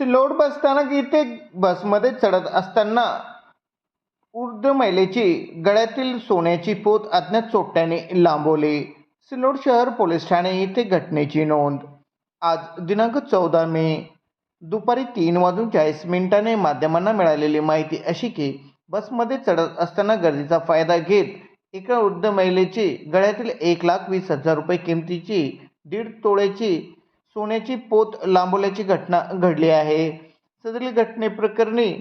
सिल्लोड बसस्थानक येथे बसमध्ये चढत असताना वृद्ध महिलेची गळ्यातील सोन्याची पोत अज्ञात चोट्याने लांबवली. सिल्लोड शहर पोलीस ठाणे येथे घटनेची नोंद. आज दिनांक चौदा मे दुपारी तीन वाजून चाळीस मिनिटाने माध्यमांना मिळालेली माहिती अशी की बसमध्ये चढत असताना गर्दीचा फायदा घेत एका वृद्ध महिलेची गळ्यातील एक लाख वीस हजार रुपये किमतीची दीड तोळ्याची सोन्याची पोत लांबवल्याची घटना घडली आहे. सदरील घटनेप्रकरणी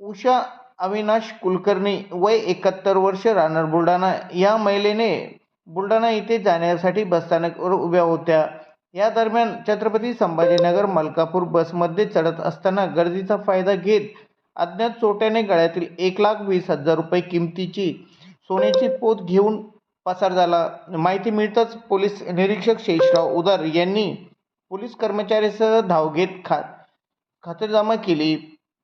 उषा अविनाश कुलकर्णी वय एकाहत्तर वर्ष राहणार बुलढाणा. या महिलेने बुलढाणा येथे जाण्यासाठी बसस्थानकावर उभ्या होत्या. या दरम्यान छत्रपती संभाजीनगर मलकापूर बसमध्ये चढत असताना गर्दीचा फायदा घेत अज्ञात चोट्याने गळ्यातील एक लाख वीस हजार रुपये किमतीची सोन्याची पोत घेऊन पसार झाला. माहिती मिळताच पोलीस निरीक्षक शेषराव उदार यांनी पोलीस कर्मचाऱ्यासह धाव घेत खा खातरजमा केली.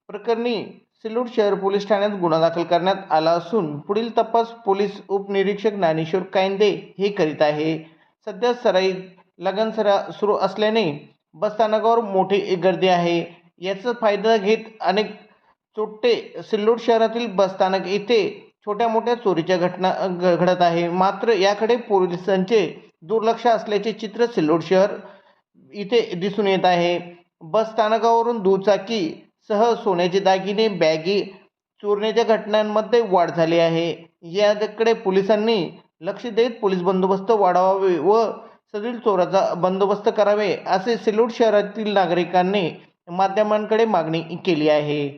प्रकरणी सिल्लोड शहर पोलीस ठाण्यात गुन्हा दाखल करण्यात आला असून पुढील तपास पोलीस उपनिरीक्षक ज्ञानेश्वर कायंदे हे करीत आहे. सध्या सराईत लगनसरा सुरू असल्याने बसस्थानकावर मोठी गर्दी आहे. याचा फायदा घेत अनेक चोट्टे सिल्लोड शहरातील बसस्थानक येथे छोट्या मोठ्या चोरीच्या घटना घ- घडत आहे. मात्र याकडे पोलिसांचे दुर्लक्ष असल्याचे चित्र सिल्लोड शहर इथे दिसून येत आहे. बस स्थानकावरून दुचाकी सह सोन्याचे दागिने बॅगी चोरण्याच्या घटनांमध्ये वाढ झाली आहे. याकडे पोलिसांनी लक्ष देत पोलीस बंदोबस्त वाढवावे व सदरील चोराचा बंदोबस्त करावे असे सिल्लोड शहरातील नागरिकांनी माध्यमांकडे मागणी केली आहे.